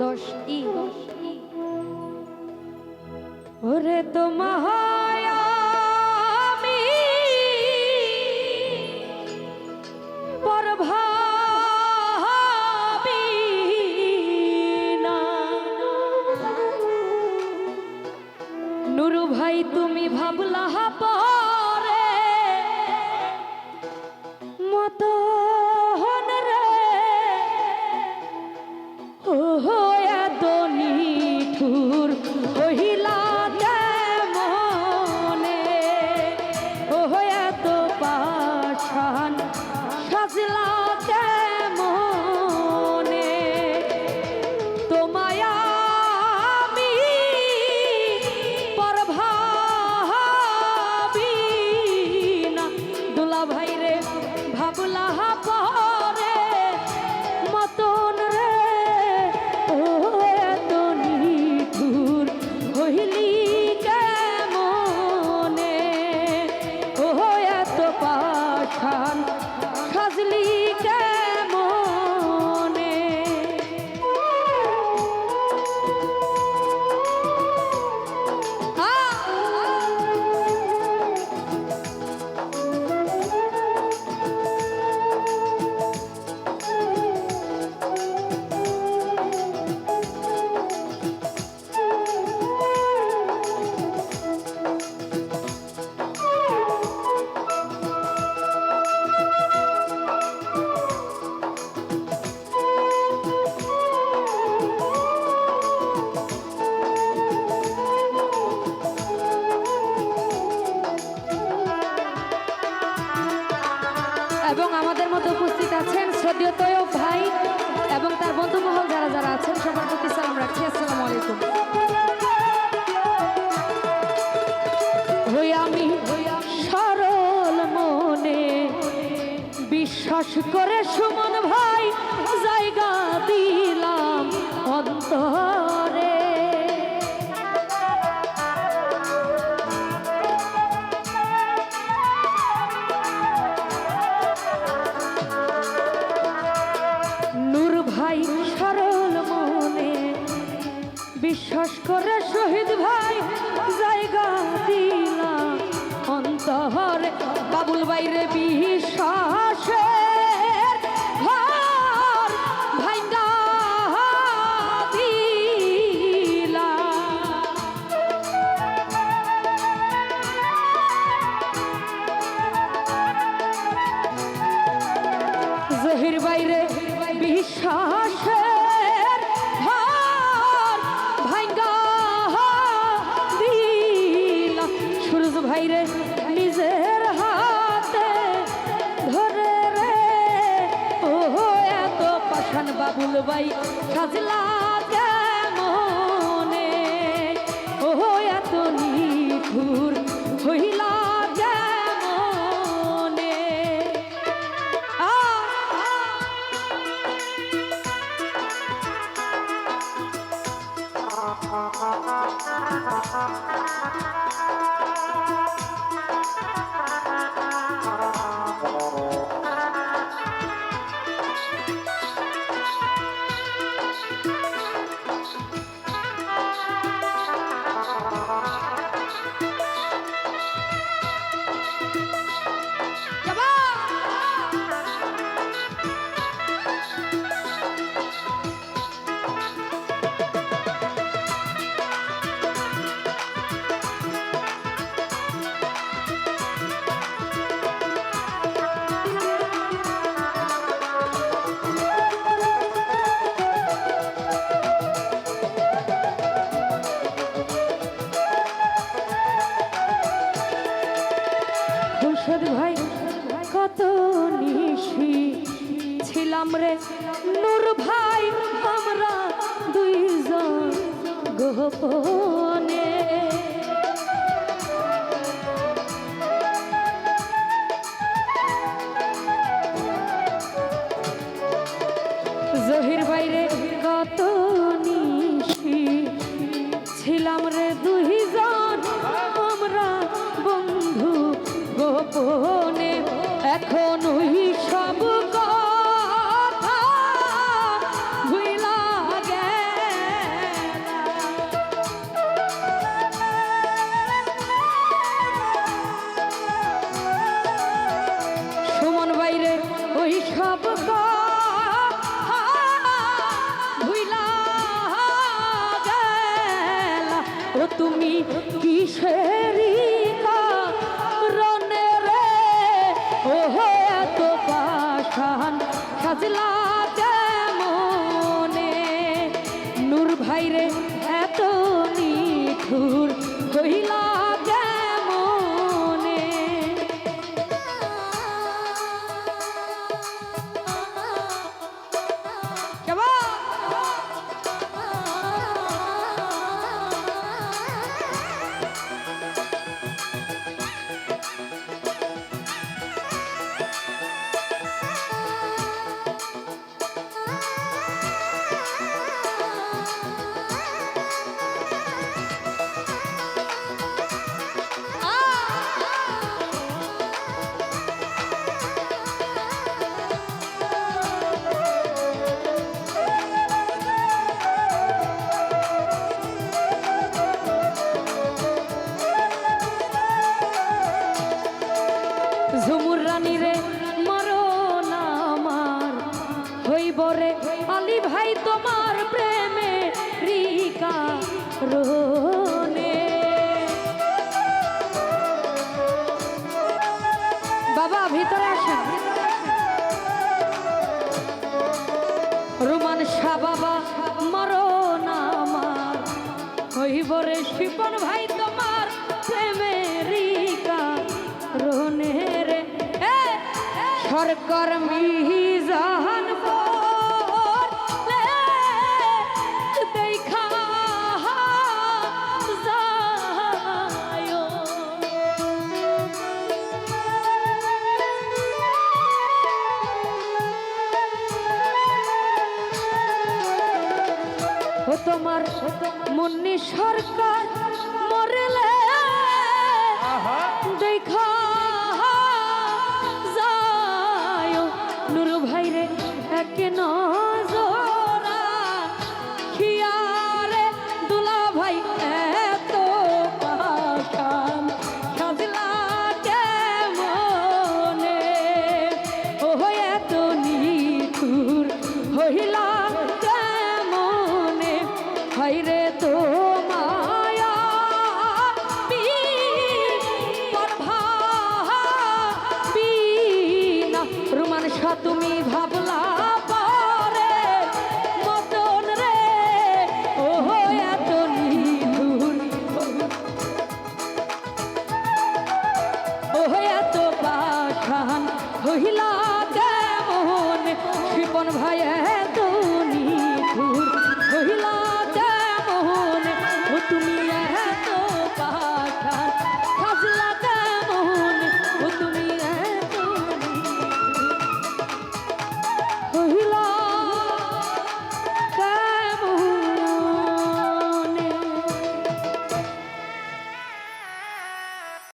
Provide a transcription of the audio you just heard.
দশ ই। ওরে তোমায় আমি পরভাবি না। নুরু ভাই তুমি ভাবলা পরে মতো এবং আমাদের মধ্যে উপস্থিত আছেন শ্রদ্ধেয় তৈয়ব ভাই এবং তার বন্ধু মহল যারা যারা আছেন, সবার প্রতি সালাম রাখছি। আসসালামু আলাইকুম। আমি সরল মনে, বিশ্বাস করে সুমন ভাই, জায়গা বিশ্বাস করে শহীদ ভাই জায়গা দিলাম। অন্তরে বাবুল বাইরে বিশ্বাসে বাইরে বিশ্বাসের পাশান বাবুল মনে ও এত নিঠুর হইলা মনে আ ছিলাম রে। নূর ভাই আমরা দুইজন গোপনে হইব রে আলী ভাই তোমার প্রেমে রিকা রোনে বাবা, ভিতরে আসেন। রুমান শাহ বাবা, মরণ আমার। হইব রে শিপন ভাই তোমার প্রেমেরিকা রোনে রে। সরকার মিজান তোমার মুন্নি সরকার মরলে দেখা যায় নুরু ভাইরে এক নজরা পাখান হইলা শিপন ভাই এত